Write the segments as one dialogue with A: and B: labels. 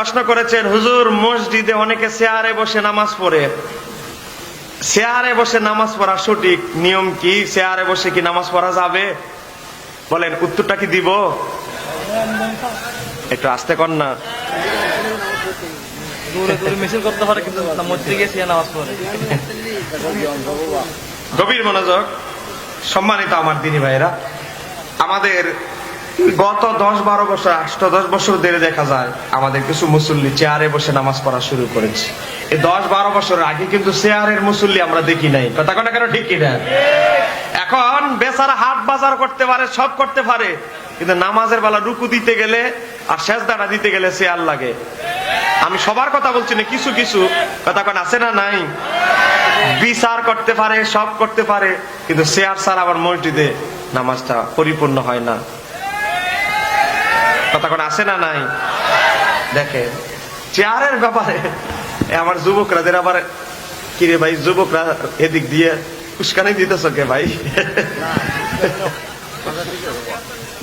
A: প্রশ্ন করেছেন হুজুর মসজিদে অনেকে চেয়ারে বসে নামাজ পড়ে। চেয়ারে বসে নামাজ পড়া সঠিক নিয়ম কি? চেয়ারে বসে কি নামাজ পড়া যাবে? বলেন উত্তরটা কি দিব? একটু আসতে কর না।
B: দূরে দূরে মিছিল করতে পারে কিন্তু মসজিদে গিয়ে সে নামাজ পড়ে।
A: গভীর মনোযোগ। সম্মানিত আমার দিনী ভাইরা আমাদের গত দশ বারো বছর, আষ্ট দশ বছর ধরে দেখা যায়, আমাদের কিছু মুসল্লি চেয়ারে বসে নামাজ পড়া শুরু করেছে। এই দশ বারো বছর আগে কিন্তু চেয়ারের মুসল্লি আমরা দেখি নাই। কথা কথা কেন ঠিক না এখন বেচারা হাট বাজার করতে পারে, সব করতে পারে, কিন্তু নামাজের বেলা রুকু দিতে গেলে আর শেষ দাঁড়া দিতে গেলে চেয়ার লাগে। আমি সবার কথা বলছি না, কিছু কিছু। কথা কোন আছে না নাই? বিচার করতে পারে, সব করতে পারে, কিন্তু শেয়ার সার আবার মসজিদে নামাজটা পরিপূর্ণ হয় না। কোন, আছে না নাই? দেখে চেয়ারের ব্যাপারে আমার আমার যুবকরাদের আবার, কিরে ভাই, যুবকরা এদিক দিয়ে উস্কানি দিতেছ কে ভাই?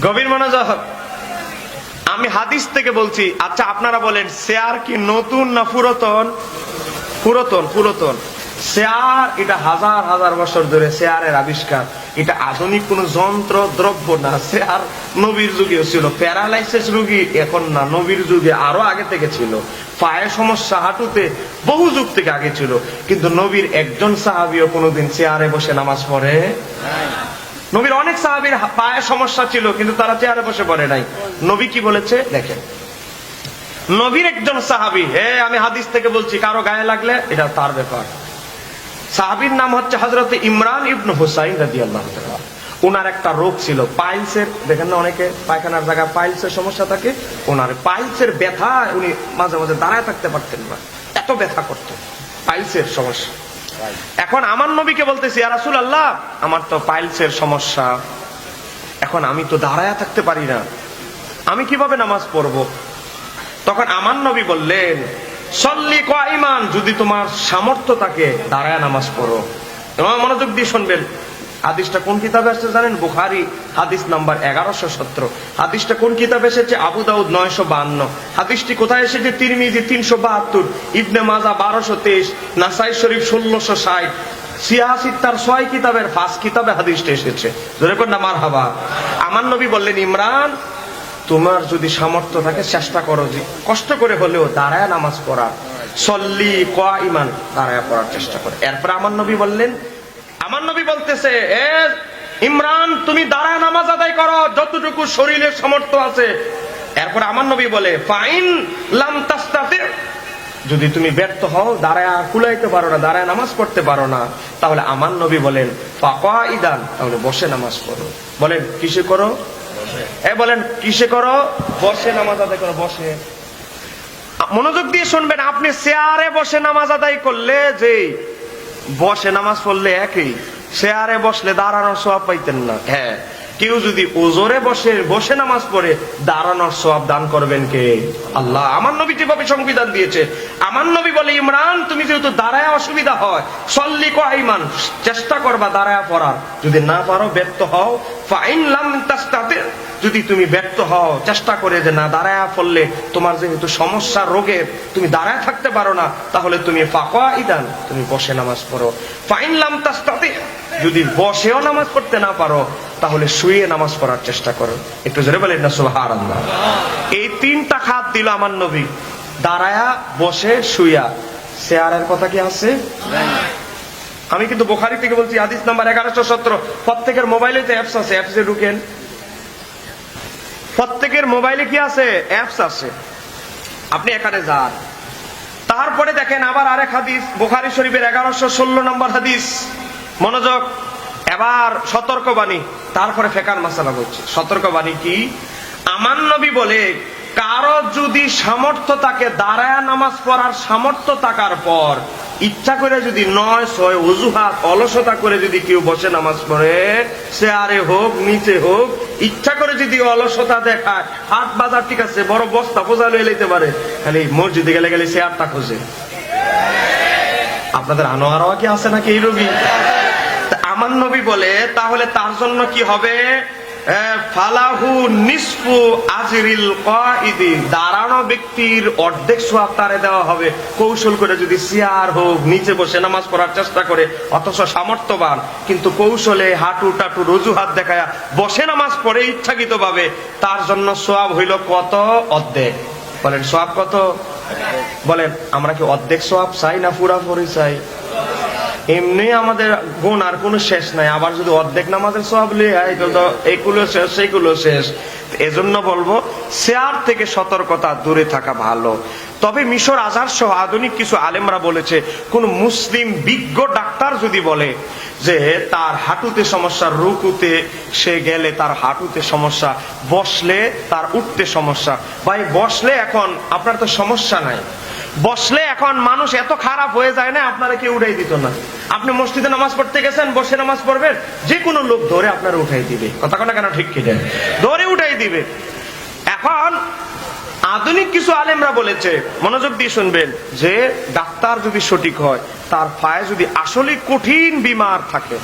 A: গভীর মনোযোগ। আমি হাদিস থেকে বলছি আচ্ছা আপনারা বলেন শেয়ার কি নতুন না পুরাতন? পুরাতন পুরাতন। শেয়ার, এটা হাজার হাজার বছর ধরে শেয়ারের আবিষ্কার। এটা আধুনিক কোন যন্ত্র, দ্রব্য না। শেয়ার নবীর যুগেও ছিল। প্যারালাইসিস রোগী এখন না, নবীর যুগে আরও আগে থেকে ছিল। পায়ে সমস্যা, হাঁটুতে বহু যুগ থেকে আগে ছিল। কিন্তু নবীর একজন সাহাবিও কোনোদিন চেয়ারে বসে নামাজ পড়ে নবীর অনেক সাহাবির পায়ে সমস্যা ছিল, কিন্তু তারা চেয়ারে বসে পড়ে নাই। নবী কি বলেছে? দেখেন। নবীর একজন সাহাবি, হে, আমি হাদিস থেকে বলছি, কারও গায়ে লাগলে এটা তার ব্যাপার। সাহাবির নাম হচ্ছে হজরত ইমরান ইবনু হুসাইন রাজি আল্লাহ ওনার একটা রোগ ছিল পাইলসের, দেখেন না অনেকে, পায়খানার জায়গায় পাইলসের সমস্যা থাকে ওনার পাইলসের ব্যথা, উনি মাঝে মাঝে দাঁড়ায় থাকতে পারতেন না। এত ব্যথা করতো, পাইলসের সমস্যা। এখন আমার নবীকে বলতেছি রাসুল আল্লাহ আমার তো পাইলসের সমস্যা। এখন আমি তো দাঁড়ায় থাকতে পারি না। আমি কীভাবে নামাজ পড়ব? তখন আমার নবী বললেন সল্লি ইমান যদি তোমার সামর্থ্য থাকে, দাঁড়ায় নামাজ পড়ো। এবং মনোযোগ দিয়ে শুনবেন। হাদিসটা কোন কিতাবে আসছে জানেন? বুখারি, হাদিস নাম্বার এগারোশো হাদিসটা কোন কিতাবে এসেছে? আবু দাউদ নয়শো বান্ন। হাদিসটি কোথায় এসেছে? তিরমিজি তিনশো বাহাত্তর, ইবনে মাজা বারোশো তেইশ, নাসাই শরীফ ষোলোশো ষাট। সিয়াসি তার ছয় কিতাবের ফাঁস কিতাবে হাদিসটা এসেছে। ধরে না মার হাবা আমার নবী বললেন, ইমরান তোমার যদি সামর্থ্য থাকে চেষ্টা করো যে কষ্ট করে হলেও দাঁড়ায় নামাজ পড়া। সল্লি কোয়া ইমান দাঁড়ায় পড়ার চেষ্টা করে। এরপরে আমার নবী বললেন, আমার নবী বলতেছে, এ ইমরান, তুমি দাঁড়ায় নামাজ আদায় করো, যতটুকু শরীরের সামর্থ্য আছে। এরপরে আমার নবী বলে, ফাইন লাম তাস্তাতে। যদি তুমি ব্যর্থ হও, দাঁড়ায় কুলাইতে পারো না, দাঁড়ায় নামাজ পড়তে পারো না, তাহলে আমার নবী বলেন ফাঁকা ইদান তাহলে বসে নামাজ পড়ো। বলেন, কিসে করো? এ বলেন কিসে করো? বসে নামাজ আদায় করো বসে। মনোযোগ দিয়ে শুনবেন আপনি শেয়ারে বসে নামাজ আদায় করলে যে বসে নামাজ পড়লে একই শেয়ারে বসলে দাঁড়ানোর সব পাইতেন না। হ্যাঁ। কেউ যদি ওজোরে বসে বসে নামাজ পড়ে, দাঁড়ানোর সোয়াব দান করবেন কে? আল্লাহ। আমার নবী যেভাবে সংবিধান দিয়েছে, আমার নবী বলে, ইমরান, তুমি যেহেতু দাঁড়ায় অসুবিধা হয়, সল্লি কহিমান চেষ্টা করবা দাঁড়ায় পড়ার। যদি না পারো, ব্যর্থ হও। ফাইন লাম তাস্তাতে যদি তুমি ব্যর্থ হও, চেষ্টা করে যে না দাঁড়ায় পড়লে তোমার যেহেতু সমস্যা, রোগের, তুমি দাঁড়ায় থাকতে পারো না, তাহলে তুমি ফাঁকা ইদান তুমি বসে নামাজ পড়ো। ফাইন লাম তাস্তাতে যদি বসেও নামাজ পড়তে না পারো, তাহলে শুয়ে নামাজ পড়ার চেষ্টা করো। একটু জোরে বলেন না সুহার এই তিনটা খাত দিল আমার নবী। দাঁড়ায়া, বসে শুইয়া শেয়ারের কথা কি আছে? আমি কিন্তু বোখারি থেকে বলছি, হাদিস নাম্বার এগারোশো সতেরো। প্রত্যেকের মোবাইলে তো অ্যাপস আছে অ্যাপসে ঢুকেন। প্রত্যেকের মোবাইলে কি আছে? অ্যাপস আছে। আপনি এখানে যান। তারপরে দেখেন আবার আরেক হাদিস, বোখারি শরীফের এগারোশো ষোলো নম্বর হাদিস। মনোযোগ, এবার সতর্কবাণী, তারপরে ফেকার মাসালা বলছে। সতর্কবাণী কি? আমার নবী বলে, কারও যদি সামর্থ্য তাকে দাঁড়ায় নামাজ পড়ার সামর্থ্য থাকার পর, ইচ্ছা করে যদি নয়, ছয়, অজুহাত, অলসতা করে যদি কেউ বসে নামাজ পড়ে সে আরে হোক, নিচে হোক, ইচ্ছা করে যদি অলসতা দেখায় হাট বাজার ঠিক আছে, বড় বস্তা ফোজা লয়ে লইতে পারে, খালি মসজিদে গেলে গেলে সে আটটা খোঁজে। আপনাদের আনোয়ারা কি আছে নাকি এই রোগী? আমার নবী বলে, তাহলে তার জন্য কি হবে? ফালাহু নিসফু আজরিল কাইদি দাঁড়ানো ব্যক্তির অর্ধেক সোয়াব তারে দেওয়া হবে। কৌশল করে যদি সিয়ার হোক, নিচে বসে নামাজ পড়ার চেষ্টা করে, অথচ সামর্থ্যবান। কিন্তু কৌশলে হাঁটু টাটু রজু হাত দেখায়া বসে নামাজ পড়ে ইচ্ছাকৃত ভাবে তার জন্য সোয়াব হইল কত? অর্ধেক। বলেন, সোয়াব কত? বলেন, আমরা কি অর্ধেক সোয়াব চাই না পুরাপুরি চাই এমনি আমাদের গুণ আর কোনো শেষ নাই। আবার যদি অর্ধেক নামাজের সব লিয়ে হয় তো এগুলো শেষ, সেগুলো শেষ। এজন্য বলব, শেয়ার থেকে সতর্কতা দূরে থাকা ভালো। তবে মিশর আজহার সহ আধুনিক কিছু আলেমরা বলেছে, কোন মুসলিম বিজ্ঞ ডাক্তার যদি বলে যে তার হাঁটুতে সমস্যা, রুকুতে সে গেলে তার হাঁটুতে সমস্যা, বসলে তার উঠতে সমস্যা ভাই বসলে এখন আপনার তো সমস্যা নাই। বসলে এখন মানুষ এত খারাপ হয়ে যায় না, আপনারা কেউ উঠাই দিত না। আপনি মসজিদে নামাজ পড়তে গেছেন, বসে নামাজ পড়বেন যে কোনো লোক ধরে আপনারা উঠাই দিবে। কথা কথা কেন, ঠিক কি দেন? ধরে উঠাই দিবে। এখন আধুনিক কিছু আলেমরা বলেছে, মনোযোগ দিয়ে শুনবেন, যে ডাক্তার যদি সঠিক হয়, তার পায়ে যদি আসলে কঠিন বিমার থাকে,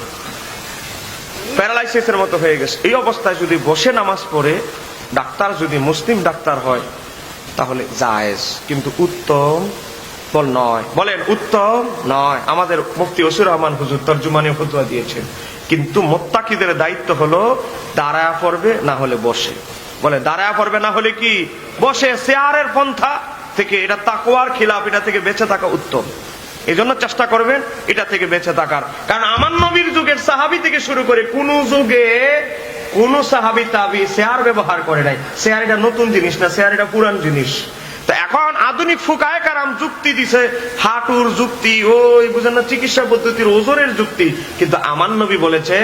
A: প্যারালাইসিসের মতো হয়ে গেছে। এই অবস্থায় যদি বসে নামাজ পড়ে, ডাক্তার যদি মুসলিম ডাক্তার হয় তাহলে জায়েজ। কিন্তু উত্তম বল নয়। বলেন উত্তম? নয়। আমাদের মুফতি ওসুর রহমান হুজুর তর্জুমানি ফতুয়া দিয়েছেন। কিন্তু মোত্তাকিদের দায়িত্ব হলো দাঁড়ায়া পড়বে না হলে বসে। বলে দাঁড়ায়া পড়বে না হলে কি? বসে শেয়ারের পন্থা থেকে এটা তাকুয়ার খিলাফ এটা থেকে বেঁচে থাকা উত্তম। এই জন্য চেষ্টা করবেন এটা থেকে বেঁচে থাকার। কারণ আমার নবীর যুগের সাহাবি থেকে শুরু করে কোন যুগে কোন সাহাবি তাবি শেয়ার ব্যবহার করে নাই। শেয়ার এটা নতুন জিনিস না, শেয়ার এটা পুরান জিনিস। তো এখন আধুনিক ফুকায় কারাম যুক্তি দিছে, হাঁটুর যুক্তি, ওই বুঝেন না, চিকিৎসা পদ্ধতির ওজনের যুক্তি। কিন্তু আমার নবী বলেছে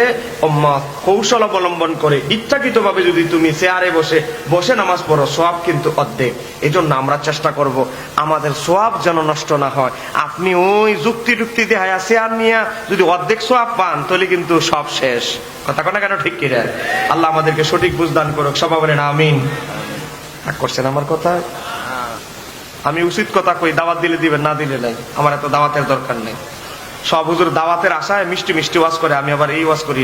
A: কৌশল অবলম্বন করে ইচ্ছাকৃত ভাবে যদি তুমি চেয়ারে বসে বসে নামাজ পড়ো সব কিন্তু অর্ধেক। এই জন্য আমরা চেষ্টা করব আমাদের সোয়াব যেন নষ্ট না হয়। আপনি ওই যুক্তি টুক্তি দেখায় চেয়ার নিয়ে যদি অর্ধেক সোয়াব পান, তাহলে কিন্তু সব শেষ। কথা কথা কেন ঠিক কিনা? আল্লাহ আমাদেরকে সঠিক বুঝদান করুক। সবাই বলেন, আমিন। করছেন আমার কথা? আমি উচিত কথা কই, দাওয়াত দিলে দিবেন, না দিলে নাই। আমার এত দাওয়াতের দরকার নেই। সব হুজুর দাওয়াতের আশায় মিষ্টি মিষ্টি ওয়াজ করে, আমি আবার এই ওয়াজ করি।